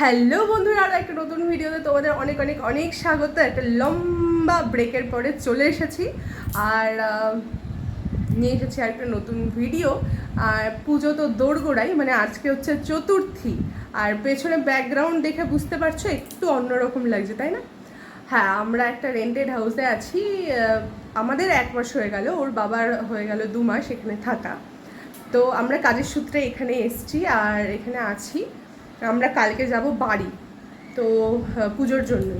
Hello বন্ধুরা আরও একটা নতুন ভিডিওতে তোমাদের অনেক অনেক অনেক স্বাগত। একটা লম্বা ব্রেকের পরে চলে এসেছি। আর নিয়ে এসেছি একটা নতুন ভিডিও আর পুজো তো দোরগোড়াই মানে আজকে হচ্ছে চতুর্থী। আর পেছনে ব্যাকগ্রাউন্ড দেখে বুঝতে পারছ, একটু অন্যরকম লাগছে, তাই না? হ্যাঁ আমরা একটা রেন্টেড হাউসে আছি আমাদের এক মাস হয়ে গেল, ওর বাবার হয়ে গেল দু মাস এখানে থাকা। তো আমরা কাজের সূত্রে এখানে এসছি, আর এখানে আছি। আমরা কালকে যাব বাড়ি, তো পুজোর জন্য।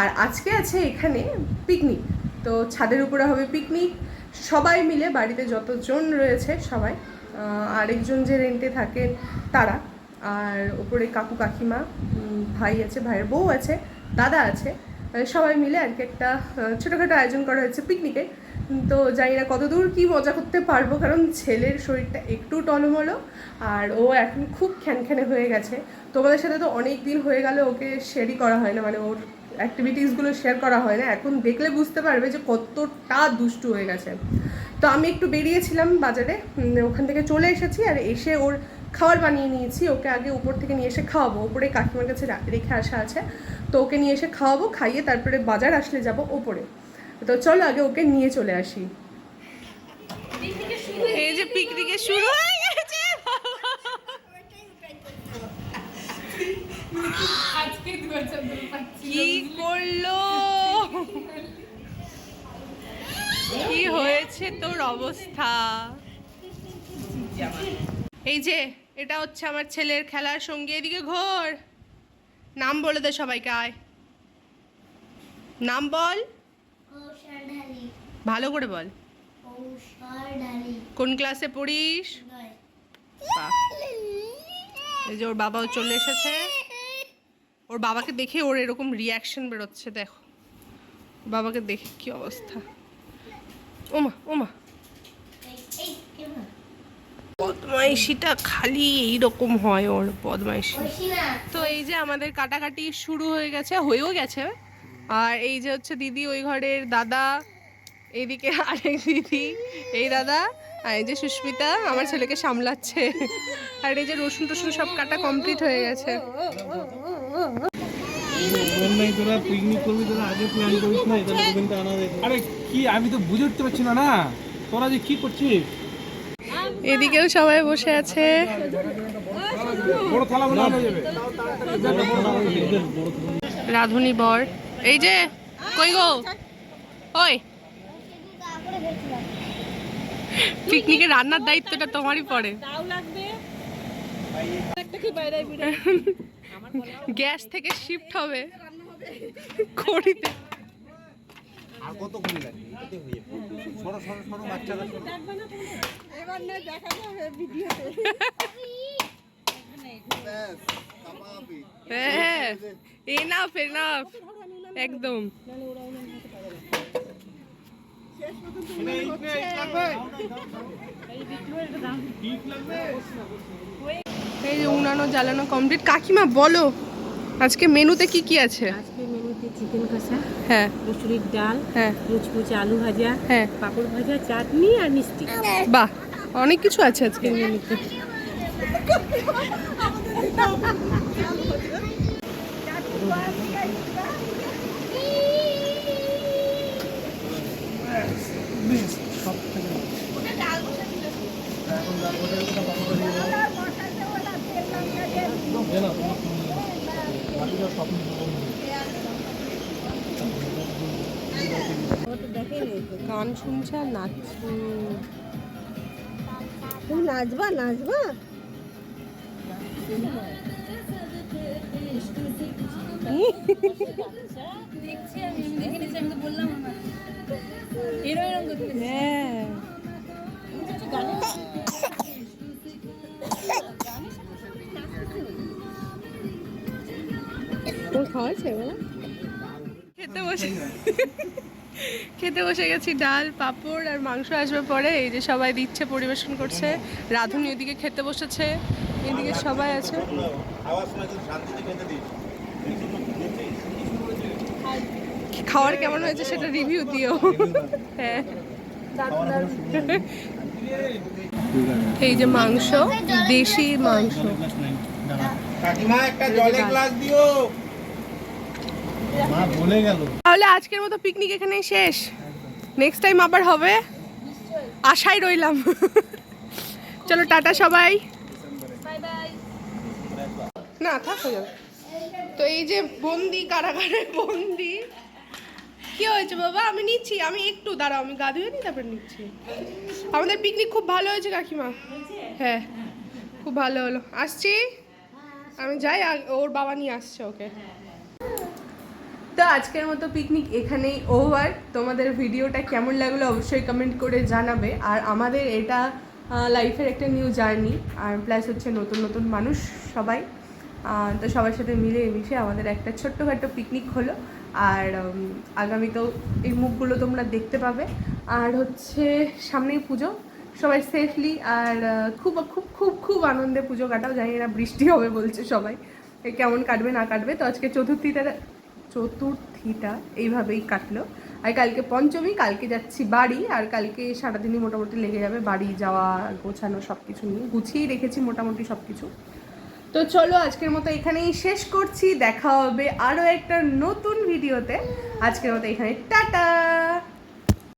আর আজকে আছে এখানে পিকনিক তো ছাদের উপরে হবে পিকনিক সবাই মিলে বাড়িতে যতজন রয়েছে সবাই আরেকজন যে রেন্টে থাকেন তারা, আর ওপরে কাকু কাকিমা ভাই আছে, ভাইয়ের বউ আছে, দাদা আছে সবাই মিলে আর কি একটা ছোটোখাটো আয়োজন করা হয়েছে পিকনিকে তো জানি না কতদূর কি মজা করতে পারব, কারণ ছেলের শরীরটা একটু টলমলো আর ও এখন খুব খ্যানখ্যানে হয়ে গেছে। তোমাদের সাথে তো অনেক দিন হয়ে গেল ওকে শেয়ারই করা হয় না মানে ওর অ্যাক্টিভিটিসগুলো শেয়ার করা হয় না। এখন দেখলে বুঝতে পারবে যে কতটা দুষ্টু হয়ে গেছে। তো আমি একটু বেরিয়েছিলাম বাজারে ওখান থেকে চলে এসেছি আর এসে ওর খাবার বানিয়ে নিয়েছি। ওকে আগে উপর থেকে নিয়ে এসে খাওয়াবো। ওপরে কাকিমার কাছে রেখে আসা আছে। তো ওকে নিয়ে এসে খাওয়াবো, খাইয়ে তারপরে বাজার আসলে যাব ওপরে। তো চলো আগে ওকে নিয়ে চলে আসি। এই যে পিকনিকে শুরু হয়ে গেছে। কি করল? কি হয়েছে তোর অবস্থা? এই যে এটা হচ্ছে আমার ছেলের খেলার সঙ্গী। এদিকে ঘোর। নাম বলে দে সবাইকে আয়। নাম বল। ভালো করে বল। কোন ক্লাসে পড়িস? এই যে ওর বাবাও চলে এসেছে। ওর বাবাকে দেখে ওর এরকম রিয়াকশন বেরোচ্ছে দেখো। বাবাকে দেখে কি অবস্থা। ওমা ওমা। বদমাইশিটা খালি এইরকম হয় ওর বদমাইশি। তো এই যে আমাদের কাটাকাটি শুরু হয়ে গেছে হয়েও গেছে। আর এই যে হচ্ছে দিদি ওই ঘরের দাদা এইদিকে আরেক দিদি এই দাদা আর এই যে সুস্মিতা আমার ছেলেকে সামলাচ্ছে। আর এই যে রসুন টসুন সব কাটা কমপ্লিট হয়ে গেছে। নাই তোরা পিকনিক করবি তোরা আগে প্ল্যান করিস না এটা ওখানটা আনা আরে কি আমি তো বুঝে উঠতে পারছি না না তোরা যে কি করছিস এদিকেও সবাই বসে আছে রাধুনি বর। এই যে কই গো? ওই। পিকনিকে রান্নার দায়িত্বটা তোমারই পড়ে। গ্যাস থেকে শিফট হবে। খড়িতে আর কত কোনি লাগে? এতে হয়ে সরো সরো সরো বাচ্চারা সরো। ব্যাস, কাবাবি। এনাফ এনাফ একদম? এই যে উনানো জ্বালানো কমপ্লিট কাকিমা বলো আজকে মেনুতে কি কি আছে? আজকে মেনুতে চিকেন কষা হ্যাঁ। মুসুরির ডাল হ্যাঁ। মুচমুচে আলু ভাজা হ্যাঁ। পাঁপড় ভাজা চাটনি আর মিষ্টি। বাহ অনেক কিছু আছে আজকে মেনুতে। গান শুনছে আর তুমি নাচবা নাচবা? হ্যাঁ তোর খাওয়াছে বলো খেতে বসে খেতে বসে গেছি ডাল পাঁপড় আর মাংস আসবে পরে। এই যে সবাই দিচ্ছে পরিবেশন করছে। রাধুনি ওদিকে খেতে বসেছে এদিকে সবাই আছে। খাওয়ার কেমন হয়েছে সেটা রিভিউ দিও। হ্যাঁ। এই যে মাংস দেশি মাংস। দাঁড়া কাকিমা একটা জলের গ্লাস দিও। মা বলে গেল। তাহলে আজকের মতো পিকনিক এখানেই শেষ। নেক্সট টাইম আবার হবে। আশায় রইলাম। চলো টাটা সবাই। না থাক তো এই যে বন্দি কারাগারে বন্দি। কি হয়েছে বাবা? আমি নিচ্ছি, আমি একটু, দাঁড়াও, আমি গা ধুয়ে নি তারপর নিচ্ছি। আমাদের পিকনিক খুব ভালো হয়েছে, কাকিমা। হ্যাঁ খুব ভালো হলো। আসছি? আমি যাই ওর বাবা নিয়ে আসছে ওকে। তো আজকের মতো পিকনিক এখানেই ওভার তোমাদের ভিডিওটা কেমন লাগল অবশ্যই কমেন্ট করে জানাবে। আর আমাদের এটা লাইফের একটা নিউ জার্নি আর প্লাস হচ্ছে নতুন নতুন মানুষ সবাই। তো সবার সাথে মিলে মিশে আমাদের একটা ছোট্টখাট্ট পিকনিক হলো। আর আগামীতেও এই মুখগুলো তোমরা দেখতে পাবে। আর হচ্ছে সামনেই পুজো। সবাই সেফলি আর খুব খুব খুব খুব আনন্দে পুজো কাটাও। জানি না বৃষ্টি হবে বলছে সবাই। কেমন কাটবে, না কাটবে। তো আজকে চতুর্থীটা চতুর্থীটা এইভাবেই কাটলো। আর কালকে পঞ্চমী, কালকে যাচ্ছি বাড়ি। আর কালকে সারাদিনই মোটামুটি লেগে যাবে বাড়ি যাওয়া, গোছানো সব কিছু নিয়ে। গুছিয়েই রেখেছি মোটামুটি সব কিছু তো চলো আজকের মতো এখানেই শেষ করছি। দেখা হবে আরও একটা নতুন ভিডিওতে। আজকের মতো এখানে টাটা!